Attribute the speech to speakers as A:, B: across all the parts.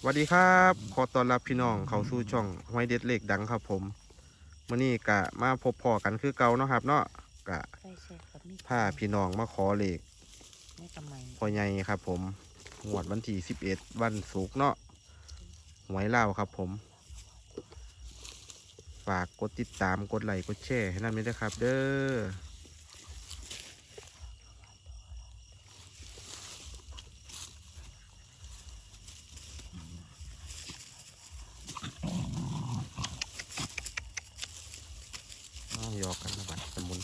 A: สวัสดีครับ ขอต้อนรับพี่น้องเข้าสู่ช่องไว้เด็ดเหล็กดังครับผมมื่อนี้กะมาพบพอกันคือเก่าเนาะครับ เนาะกะ
B: ใช่ใช่ครับมี
A: พาพี่น้องมาขอเหล็ก
B: ไม่กำไม
A: พ่อใหญ่ครับ ผมงวดวันที่11วันศุกร์เนาะหวยเล่าวครับ ผม ฝากกดติดตามกดไลค์กดแชร์ให้นั่นไม่ได้วยครับ เด้อ อกกันนะบัดสมุน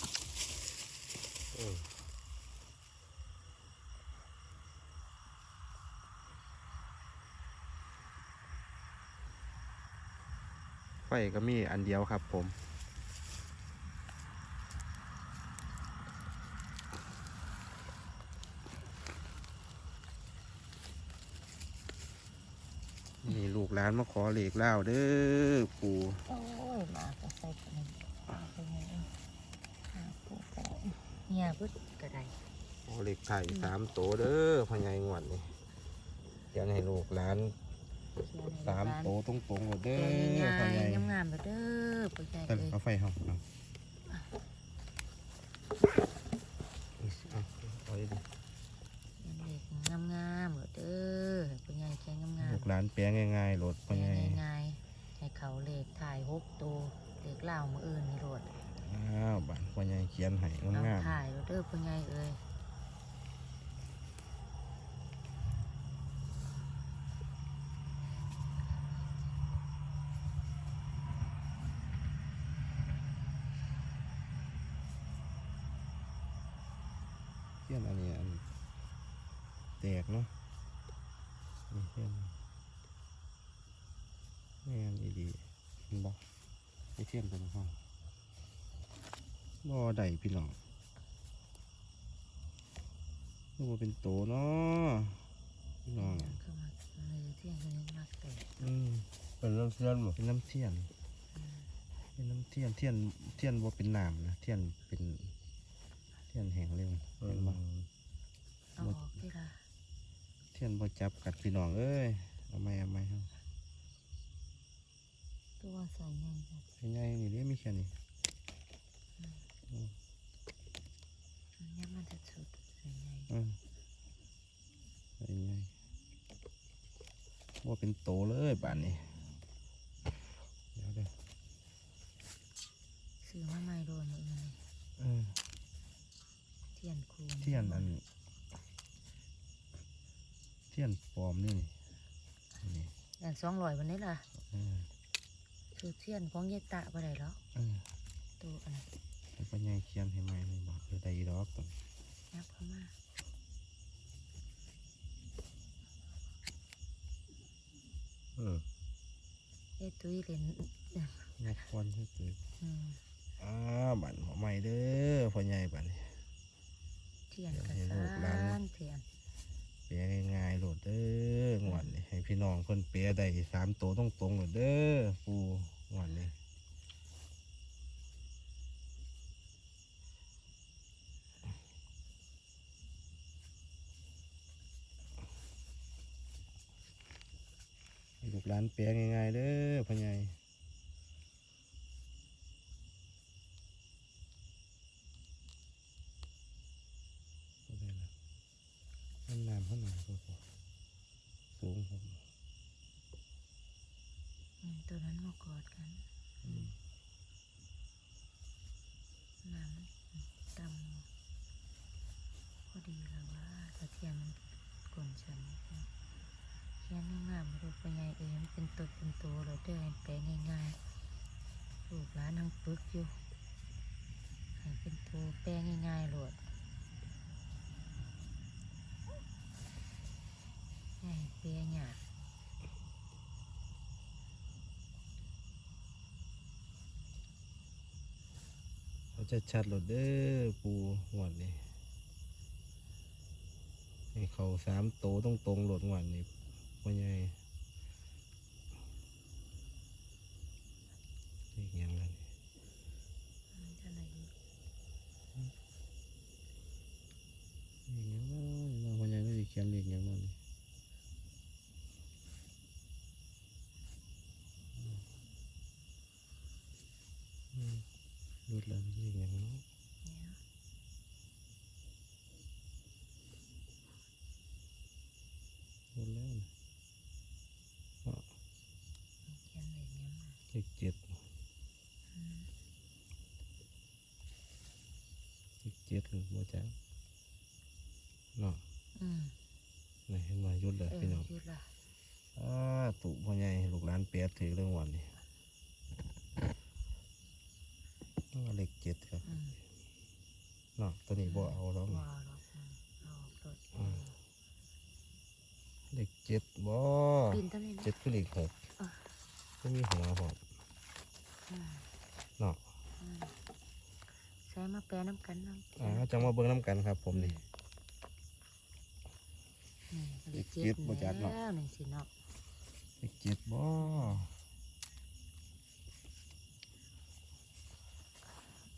A: ไฟก็มีอันเดียวครับผมนี่ลูกหลานมาขอเหล็กเล่าเด้อปู่
B: โอ้ยมาก็ใส่กัน เป็นไงเอ้ยหาผู้ก็ได้เนี่ยพึ่งก็ได้
A: ขอเหล็กไข่สามโตเด้อพ่อใหญ่งวดนี่เดี๋ยวให้ลูกหลาน
B: เขียวใน
A: สาม
B: ร้าน
A: โตตรงๆเลย
B: แก
A: เด้อ
B: ง่าย
A: พ่อใหญ่
B: ๆงามๆแบบเด้อพ่อใหญ่
A: แต่
B: เอ้ย
A: เอาไฟห้องเอาเอาเอาดิ
B: เด็กงามๆแบบเด้อพ่อใหญ่แกงงาม
A: ลูกหลานแปลงง่ายๆโหลด
B: ๆ
A: พ่อใหญ่
B: ง่ายๆให้เขาเลขถ่ายหกตัว เลขเล่าวมืออื่นนี่โหลด
A: อ้าวบ้านพ่อใหญ่เขียนให้
B: เอา
A: งาม
B: ถ่ายเด้อพ่อใหญ่เอ้ย
A: เขียนอันนี้อันแตกเนาะนี่เขียนแม่นดีๆเห็นบ่ ไอเทียนตัวนี้ห้องบ่ได้พี่น้องนี่บ่เป็นโตเนาะพี่น้อง
B: เข้ามาเลยเที่ยงคืนมากแต่
A: อืม
C: เป็นน้ำเชื่อมบ่
A: เป็นน้ำเทียนเป็นน้ำเทียนเทียนเทียนว่าเป็นน้ำนะเทียนเป็น เทียนแห้งเร็วเห็นบ่
B: เอาออกที่ละ
A: เทียนบ่จับกัดพี่น้องเอ้ยเอาไหมเอาไหมครับ
B: ตัวใส่ไงครับ
A: เป็นไงนี่เด้มีแค่นี้
B: อันนี้มันจะสุดใส่ไง
A: อืมเป็นไงว่าเป็นโตเลยบ้านนี้เดี๋ยวเด้อ
B: ซื้อมาใหม่โดนหมดเลย
A: เออ
B: เทียนคูณ
A: เทียนอันเทียนปลอมนี่นี่นี่
B: อย่างสองร้อยวันนี้ล่ะ
A: เออ
B: คือเทียนของเยตะไปไหนแล้ว
A: เออ
B: ตัวอันนั้น
A: แล้วก็ยังเขียนให้ใหม่เลยบอกเออได้ดอกตอน
B: ยับเข้ามา
C: อืม
B: เอ้ตุ้ยเล่น
A: งัดควันให้ตื่น
B: อืม
A: อ้าบันหัวใหม่เด้อพ่อใหญ่บัน
B: เทียนกระ
A: เดี๋ยวให้ลูกหลา
B: สานนเทียน
A: เปียง่ายๆโหลดเด้องวดนี้ให้พี่น้องเพิ่นเปีย ได้สามตัวต้องตรงเลยเด้อปูวันนี้ลูกหลานเปียง่ายๆเด้อพ่อใหญ่บ่ได้ละน้ำน้ำเท่าไหร่ก็พอสูงผม
B: อืมตัวนั้นมา กอดกัน
A: อืม
B: น้ำดำพอดีแล้วว่าถ้าเทียนมันกลนฉันเทียนงามๆรูปเป็นไงเองเป็นตัวเป็นตัวเลยเด้อให้แปลง่ายๆลูกหลานทั้งปึกอยู่ให้เป็นตัวแปลง่ายๆโหลดให้แปลหยาบ
A: เขาจะ ชัดโหลดเด้อปูหวดนี่ให้เขาสามโตตรงๆโหลดหวดนี่ว่าไงญ่เรียกหยังไง
B: มันจะอะไรอยู่
A: เรียกหยังเนาะพ่อใหญ่ไม่ได้เขียนเรียกหยังนั่น รุดแล้วนี่อย่างนี้
B: เนี่ย
A: รุดแล้วนะ
B: เขียนเลขยังมา
A: เลขเจ็ด
B: อืม
A: เลขเจ็ดหรือบ่จังเนาะ
B: อืม
A: นี่เห็นมายุดเลย
B: เออ
A: พี่น้อง
B: หยุดละ
A: อ่าตุพ่อใหญ่ลูกหลานเปียดถือเรื่องวันนี่ว่าเลขเจ็ดครับ
B: อืม
A: เนาะตัวนี้บ่เอาแล้ว
B: บ่
A: นี่
B: เอาหรอกอืมเอาออกรถ
A: อืมเลขเจ็ดบ่
B: ปีนต้นนี้นะ
A: เจ็ดคือเลขหก
B: อะ
A: ก็มีหัวผม
B: อืม
A: เนาะ
B: อืมใช้มาแปรน้ำกันน้ำ
A: อ่าจังมาเบิ่งน้ำกันครับ ผมนี่
B: นี่
A: เลขเจ็ดบ่จัดเนาะ
B: แล้วนี่สิเนาะ
A: เลขเจ็ดบ่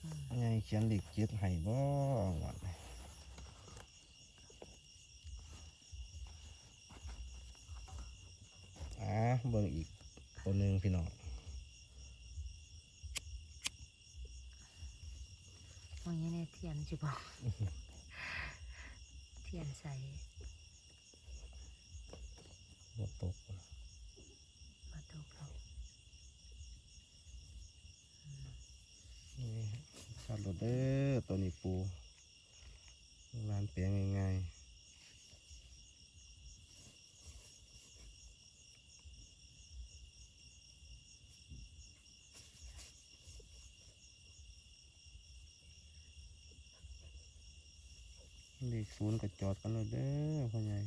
B: อืม
A: พ่อใหญ่เขียนเลขเจ็ดให้บ่ว่าไปอ่าเบิ่งอีกตัวหนึ่งพี่น้อง
B: ว่าอย่างนี้ เทียนจะบอกเทียนใส่
A: บ่ตก
B: มาตกเรา
A: นี่ขาดรถเด้อตัวนี้ปูร้านเปียงง่ายๆ ศูนย์ก็จอดกันเลยเด้อพ่อใหญ่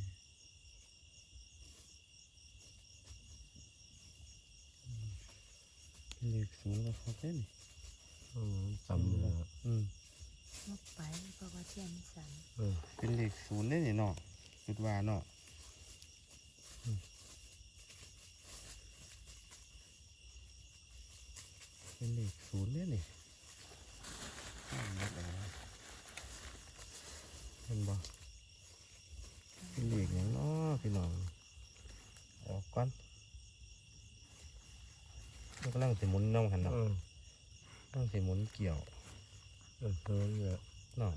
A: เลขศูนย์ก็เขาเต้น
C: อืมจำเลยครับ
A: อืม
B: ลบไปเพราะว่าเทียนมันสั่น
C: เออ
A: เป็นเลขศูนย์ได้นี่เนาะคิดว่าเนาะอืมเป็นเลขศูนย์ได้นี่อ้าวนับอะไรวะเห็นบ่เป็นเลขอย่างเนาะพี่น้องเอาก่อนมันกำลังสิหมุนน้องหัน
C: เอ
A: เนาะ
C: อกำ
A: ลังสิหมุนเกี่ยว
C: เออเออเนี่ย
A: เนาะ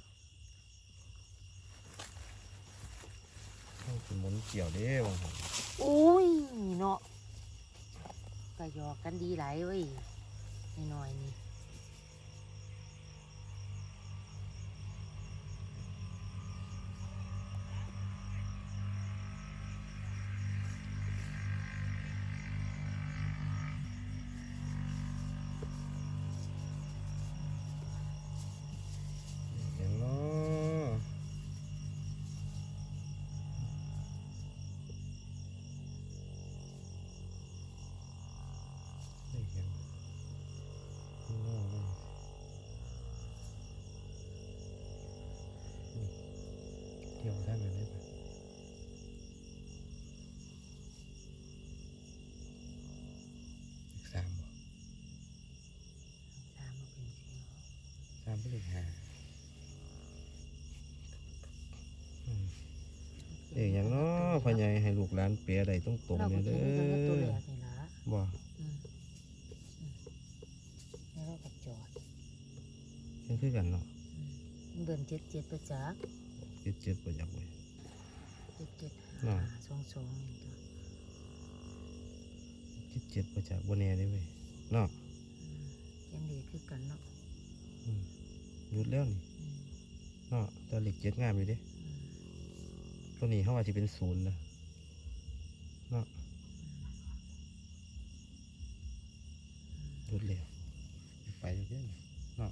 A: กำลังสิหมุนเกี่ยวเด้วังหัน
B: อุ้ยเนาะก็หยอกกันดีหลายเว้ยน้อยๆนี่
A: เกี่ยวได้ไหมได้ปะเลขสามบ่
B: ตามมาเป็นเสียว
A: สามเป็นเลขห้าอืมเลขอย่างเนาะพ่อใหญ่ให้ลูกหลานเปียได้ตรงตรง
B: เรา
A: ๆ
B: ก็
A: เนี่ย
B: เด้ตัวแร
A: อก
B: นี่ละ
A: บ่
B: อืมอืมแล้วเราก็จอด
A: ยังคือกันเนาะ
B: อืมเบิ่นเจ็ดเจ็ดประจักษ์
A: เจ็ดเจ็ดประยักไว้
B: เจ็ดเจ็ด
A: น่ะ
B: ห้าสองสองนี่ตัว
A: เจ็ดเจ็ดประจักบนแน่ได้เว้ยเนาะ
B: อืมเขียนดีคือกันเนาะ
A: อืมหยุดแล้วนี่
B: อืม
A: เนาะแต่เหล็กเจ็ดงามอยู่เด้
B: อืม
A: ตัวนี้เขาอาจจะเป็นศูนย์นะเนาะหยุดแล้วไปอยู่เด้นี่เนาะ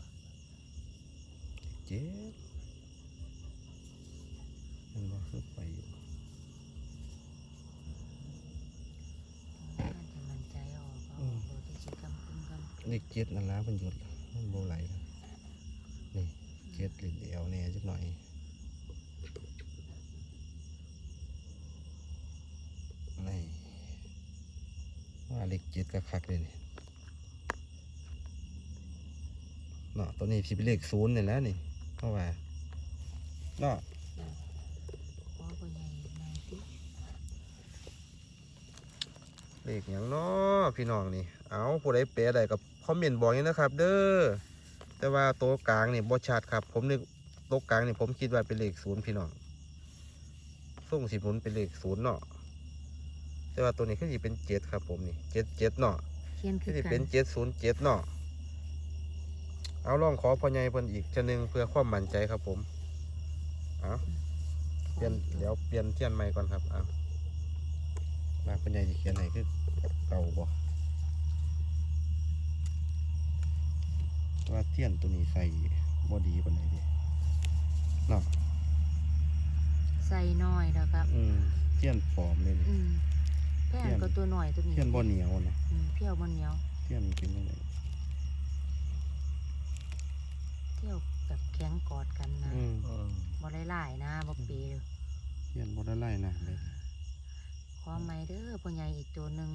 A: เจ็ดมันว่าคือไปอยู่
B: น่าจะมั่นใจออกก็ออกโดยที่สิ กำกุมกัน
A: เหล็กเจ็ดนั่นละมันหยุดละมันโบไหลละนี่เจ็ดเหล็กเดียวแน่จักหน่อยนี่ว่าเหล็กเจ็ดกคักๆเลยนี่เนาะตัวนี้สิเป็นเลขศูนย์เนี่ยนะนี่เพราะว่าเนาะ
B: เพราะว่าใหญ่ใหญ่ติ
A: เลขอย่างเนาะพี่น้องนี่ เอาผู้ใดแปลได้กับคอมเมนต์บอกนี่นะครับ เด้อ แต่ว่าโต๊ะกลางนี่บ่ชัดครับ ผมนึกโต๊ะกลางนี่ผมคิดว่าเป็นเลขศูนย์พี่น้องส่งสิหมุนเป็นเลขศูนย์เนาะ แต่ว่าตัวนี้คือสิเป็นเจ็ดครับผมนี่เจ็ดเจ็ดเนาะ
B: เขียน
A: คื
B: คืออ
A: สิ
B: กั
A: เป็นนเจ็ดศูนย์เจ็ดเนาะ เอาลองขอพ่อใหญ่เพิ่นอีกจะนึงเพื่อความมั่นใจครับผม เอาเปลี่ยนเดี๋ยวเปลี่ยนเทียนใหม่ก่อนครับเอา มาพ่อใหญ่จะเขียนไหนคือเก่าบ่ว่าเทียนตัวนี้ใส่บ่ดีปานไหนเดิเนาะ
B: ใส่น้อยแล้วครับ
A: อืมเทียนปลอมเลยนี่
B: อืมแพงก็ตัวหน่อยตัวนี้
A: เทียนบ่เหนียวนะ
B: อืมเที่ยวบ่เหนียว
A: เทียนเป็นยังไง
B: เที่ยวแบบแข็งกอดกันนะ
A: อืม
C: อืม
B: บ่ไล่ๆนะบ่เปเด้อ
A: เทียนบ่ได้ไล่นะเลย
B: ขอไม่เด้อพ่อใหญ่อีกตัวหนึ่ง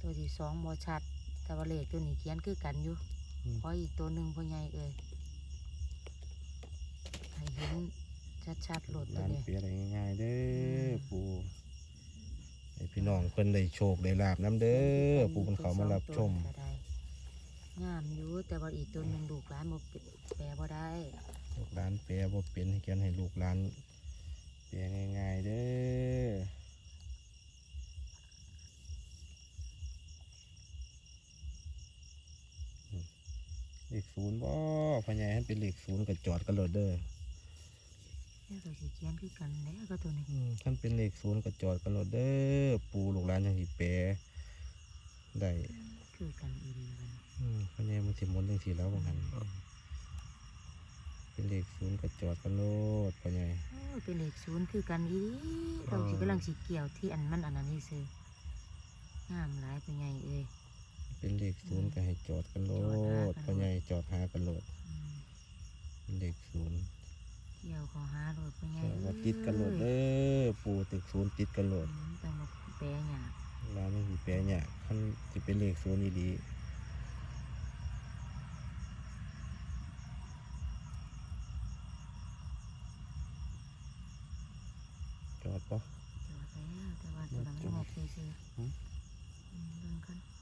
B: ตัวที่สองบ่ชัดแต่ว่าเลขตัวนี้เขียนคือกันอยู่
A: อืม
B: ขออีกตัวหนึ่งพ่อใหญ่เอ้ยให้เห็นชัดๆโหลดตัว
A: ร้าน
B: นี้
A: เปียอะไรง่ายๆเด้อปูให้พี่น้องเพิ่นได้โชคได้ลาบน้ำเด้อปูเพิ่นเขามารับชม
B: ก็ได้งามอยู่แต่ว่าอีกตัวหนึ่งลูกหลานบ่เป็นแปลบ่ได้
A: ลูกหลานเปียบ่เป็นให้เขียนให้ลูกหลานเปียง่ายๆเด้อ เลขศูนย์บ่พ่อใหญ่ให้เป็นเลขศูนย์ก็จอดกันโลดเด้อ
B: แล้วก็สิเขียนคือกันแล้วก็ตัวนี้
A: อืมท่านเป็นเลขศูนย์ก็จอดกันโลดเด้อปูลูกหลานยังสิแปรได้
B: คือกันอีดีกัน
A: อืมพ่อใหญ่มันสิหมุนจังซี่แล้วว่างั้นเป็นเลขศูนย์ก็จอดกันโลดพ่อใหญ่
B: โอ้ยเป็นเลขศูนย์คือกันอีดีเราสิกำลังสิเกี่ยวที่อันมันอันนั้นนี่ซื้องามหลายเป็นไงเอ้ย
A: เป็นเลขศูนย์ก็ให้จอดกันโลดพ่อใหญ่จอดหากันโลด
B: อืม
A: เป็นเลขศูนย์
B: เกี่ยวเขอหาโหลดเป็นไง
A: จอดว่าติดกันโลดเด้อปูตึกศูนย์ติดกันโลด
B: อืมต้องมาแปลหยาบ
A: ร้านนี้สิแปรเนี่ยคันสิเป็นเลขศูนย์อีดีจอดปะ
B: จอดแล้วแต่ว่าตัวหลัง
A: จอด
B: งอกซื่อๆ
A: หืม
B: อืมเบิ่งกันอืม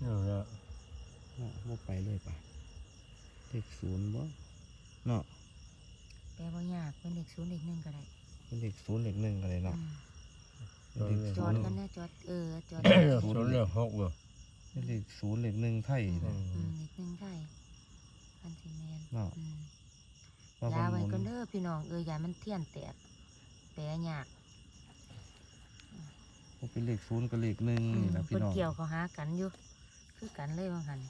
C: เอาละ
A: เนาะบ่ไปเลยปะเลขศูนย์บ่เนาะ
B: แปลว่ายากเป็นเลขศูนย์เลขหนึ่งก็ได้
A: เป็นเลขศูนย์เลขหนึ่งก็เลยเนาะ
B: อืม
A: เป็นเลข
B: จ
A: ศู
B: อนด
A: ย์
B: กันนะจอดเออจอด
C: ศูนย์เรียกหกบ่
A: เป็นเลขศูนย์เลขหนึ่งไทย
B: อืม
A: เนาะ
B: อืมเลขหนึ่งไทยพันสิแมน
A: เนาะ
B: อืม
A: ว่า
B: ยา
A: เพิ่นหมุ
B: ไว้ก็
A: น
B: เด้อพี่น้องเอ้ยยามันเทียนแตกแปลยาก
A: บ่เป็นเลขศูนย์กับเลขหนึ่งนี่ล่ะพี่
B: เพิ่น
A: น้อง
B: เกี่ยวเขาหากันอยู่ คือกันเลยว่าหัน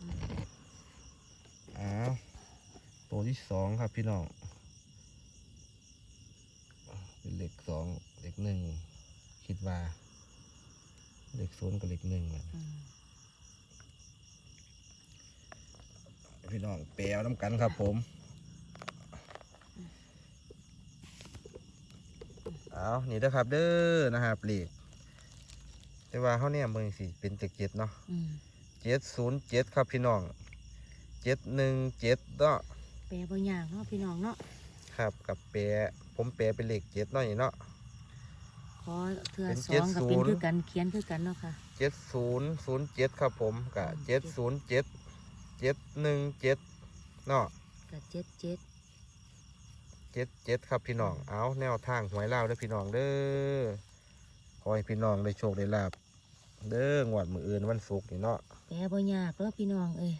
B: อืม
A: อ้าวตัวที่สองครับพี่น้อง เป็นเลขสองเลขหนึ่งคิดว่า เลขศูนย์กับเลขหนึ่งแหละ
B: อืม
A: พี่น้องแปลเอาน้ำกันครับผม เอานี่เด้อครับ เด้อนะครับเลขแต่ว่าเขาเนี่ยเบิ่งสิเป็นตะเกียบเนาะ
B: อืม
A: เจ็ดศูนย์เจ็ดครับพี่น้องเจ็ดหนึ่งเจ็ดเนาะ
B: แปลบ่ยากเนาะพี่น้องเนาะ
A: ครับกับแปรผมแปรเป็นเลขเจ็ดเนาะนี่เนาะ
B: ขอเทือ
A: เป็น
B: สองกับเป็น
A: 70
B: คือกันเขียนคือกันเนาะค่ะ
A: เจ็ดศูนย์ศูนย์เจ็ดครับผมกับ
B: อื
A: เจ็ด
B: ม
A: ศูนย์เจ็ดเจ็ดหนึ่งเจ็ดเนาะ
B: กับเจ็ดเจ็ด
A: เจ็ดเจ็ดครับพี่น้อง เอาแนวทางหวยเล่าวเด้อพี่น้องเด้อ ขอให้พี่น้องได้โชคได้ลาบเด้องวดมืออื่นวันศุกร์นี่เนาะ
B: แปลบ่ยากเนาะพี่น้องเอ้ย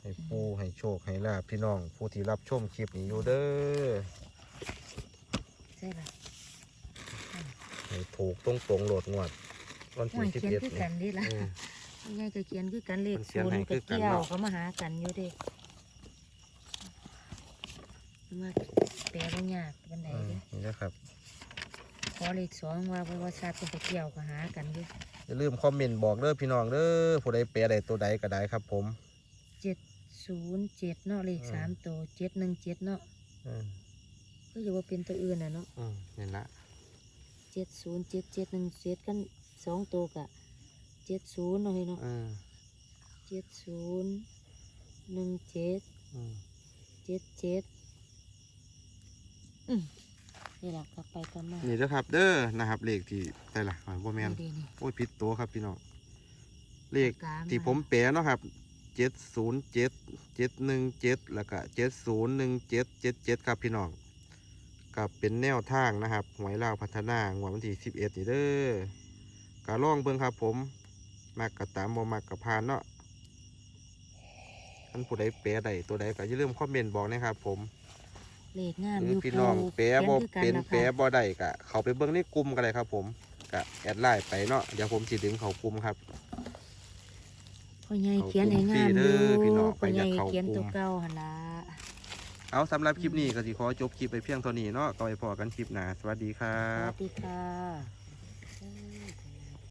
A: ให้ปูให้โชคให้ลาบพี่น้อง ผู้ที่รับชมคลิปนี้อยู่เด้อ
B: ใช่ล่ะ
A: ให้ถูกตรงตรงๆโหลดงวดวัน
B: ห่ว
A: ที่
B: ย
A: สิบ
B: เขียน
A: เอ็ด
B: คือ
A: นี่
B: กันดีล่ะ
A: อืม
B: พ่อใหญ่ก็เขียนคือกันเลข
A: เพิ่นเขีย
B: ศู
A: น
B: น
A: ให้
B: ย์
A: คื
B: ก็
A: อกัน
B: เกี่ยว
A: เนาะ
B: เขามาหากันอยู่เด้ มาแปลบ่ยากบันได
A: อืม
B: เด้
A: นี่นะครับ
B: ขอเลขสองว่าเพราะว่าชาติเป็นก็เกี่ยวก็หากันอยู่
A: อย่าลืมคอมเมนต์บอกเด้อพี่น้องเด้อผู้ใดแปลใดตัวใดก็ได้ครับ ผม
B: เจ็ดศูนย์เจ็ดเนาะเลข
A: อืม
B: สามตัวเจ็ดหนึ่งเจ็ดเนาะ
A: อืม
B: ก็อยู่ว่าเป็นตัวอื่นน่ะเนาะ
A: อืมนี่ละ
B: เจ็ดศูนย์เจ็ดเจ็ดหนึ่งเจ็ดกันสองตัวกะเจ็ดศูนย์เนาะเฮ้ยเนาะ
A: อืม
B: เจ็ดศูนย์หนึ่งเจ็ด
A: อืม
B: เจ็ดเจ็ดอืม นี่แหละกลับไปกลับมา
A: นี่เด้อครับ เด้อนะครับเลขที่ใส่ละบ่แม่น
B: ดีนี่
A: โอ้ยผิดตัวครับพี่น้องเลข
B: กลาง
A: ที่ผมแปลเนาะครับ เจ็ดศูนย์เจ็ดเจ็ดหนึ่งเจ็ดแล้วก็เจ็ดศูนย์หนึ่งเจ็ดเจ็ดเจ็ดครับพี่น้องกับเป็นแนวทางนะครับ หวยลาวพัฒนางวดวันที่สิบเอ็ดนี่เด้อกะล่องเบิ่งครับผมมักกะตามบ่มักกะพานเนาะท่านผู้ใดแปลใดตัวใดก็อย่าลืมคอมเมนต์บอกนะครับผม
B: เลขงาม
A: ห
B: อ
A: รือยู่พี่น้องแปลบ่เป็นแปลบ่ได้กะเขาไปเบิ่งในกลุ่มกันเลยครับ ผมกะแอดไลน์ไปเนาะเดี๋ยวผมสิดึงเขากลุ่มครับ
B: พ่อใหญ่เขียนให้งาม
A: เอา
B: อยู่
A: เด้อพี่น้องไป
B: พ่อให
A: อ
B: ญ่
A: ยากเข้า
B: เขียน
A: กลุ่
B: ตัว
A: ม
B: เก่าหั่นล่ะ
A: เอาสำหรับคลิปนี้ก็สิขอจบคลิปไปเพียงเท่านี้เนาะก็ไปพอกันคลิปหน้าสวัสดีครั
B: สวั
A: บ
B: สดีค่ะ